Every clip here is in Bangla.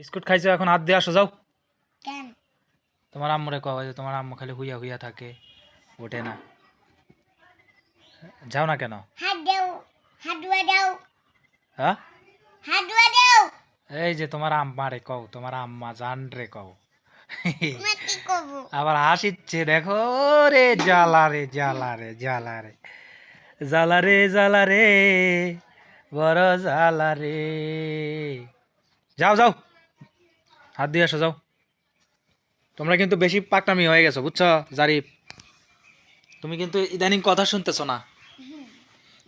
বিস্কুট খাইছো এখন হাত দিয়ে আসো যাও। কেন? তোমার আম্মুরে কওয়া যে তোমার আম্মু খালি হুইয়া হুইয়া থাকে ওঠে না। যাও না কেন? হাত দাও হাত দাও। হ্যাঁ? হাত দাও। এই যে তোমার আম্মা রে কও তোমার আম্মা জান রে কও আবার হাসিচ্ছে দেখো রে জ্বালা রে জ্বালা রে জ্বালা রে। জ্বালা রে জ্বালা রে বড় জ্বালা রে। যাও যাও। হাত দিয়ে আসো যাও। তোমরা কিন্তু বেশি পাকনামি হয়ে গেছো বুঝছ জারিফ? তুমি কিন্তু ইদানিং কথা শুনতেছো না।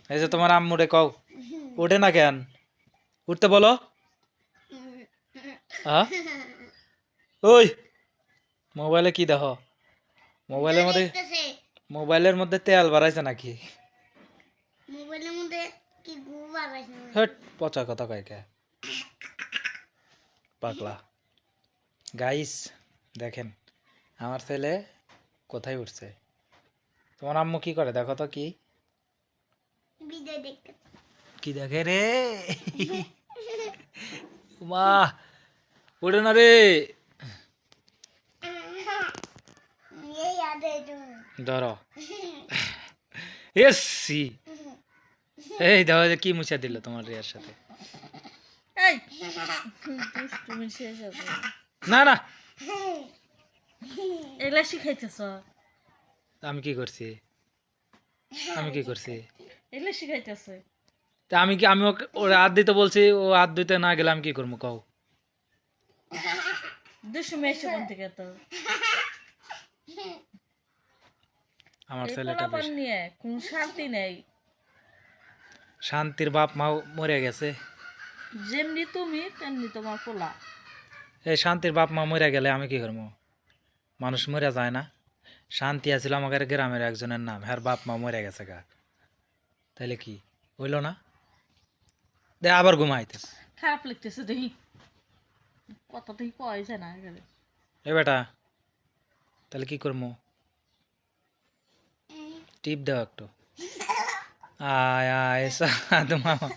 এই যে তোমার আম্মুরে কও ওঠে না কেন? উঠতে বলো। হ্যাঁ ওই মোবাইলে কি দেখো? মোবাইলের মধ্যে মোবাইলের মধ্যে তেল বাড়াইছে নাকি? মোবাইলের মধ্যে কি গু বাড়াইছে হট পচা কথা কয় কে? পাগলা। গাইস দেখেন আমার ছেলে কোথায় উঠছে? তোমার আম্মু কি করে? দেখো তো কি? ভিডিও দেখতে। কি দেখে রে? মা উঠে না রে। ধরো। এসি এই যে কি মুছা দিল তোমার রিয়ার সাথে। এই। দুষ্টুমি শেষ হবে না না। এগুলা শিখাইতেছ? আমি কি করছি? আমি কি করছি? এগুলা শিখাইতেছে? তা আমি কি আমি ওকে ওর হাত দিতে বলছি ও হাত দিতে না গেলে আমি কি করব কও। কোন থেকে তো? আমার ছেলেটা বেশ নিয়ে কোন শান্তি নেই। শান্তির বাপ মা মরে গেছে। যেমনি তুমি তেমনি তোমার পোলা। এই শান্তির বাপ মা মরে গেলে আমি কি করব মানুষ মরে যায় না। শান্তি আছিল আমাদের গ্রামের একজনের নাম হ্যার বাপ মা মরে গেছে গা। তাহলে কি হইল না? দে আবার ঘুমাইতেস খারাপ লাগতেছে দেখি। কত থেকে পয়সা না এ বেটা তাহলে কি করব টিপ দাও একটু। আয় আয় সাদ মামা।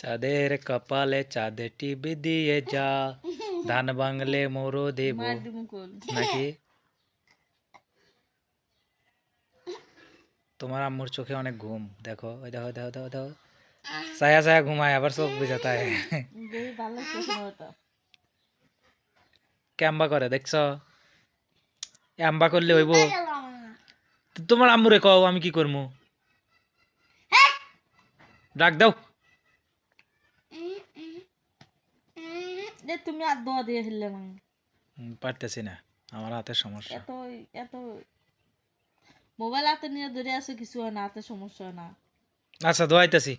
চাঁদের কপালে চাঁদে টিপ দিয়ে যা। ধান বাংলে মোরো দেব। নাকি? তোমার আম্মুর চোখে অনেক ঘুম। দেখো ওই দেখো দেখো দেখো দেখো। ছায়া ছায়া ঘুমায় আবার চোখ বুঝাতে ক্যাম্বা করে দেখছ? অ্যাম্বা করলে হইব। তোমার আম্মুরে কও আমি কি করব ডাক দাও। যে তুমি আর দোয়া দিয়ে ফেললে না। পারতেছি না। আমার হাতে সমস্যা। এত এত মোবাইল হাতে নিয়ে ধরে আছে কিছু হয় না হাতে সমস্যা হয় না। আচ্ছা দোয়াইতেছি।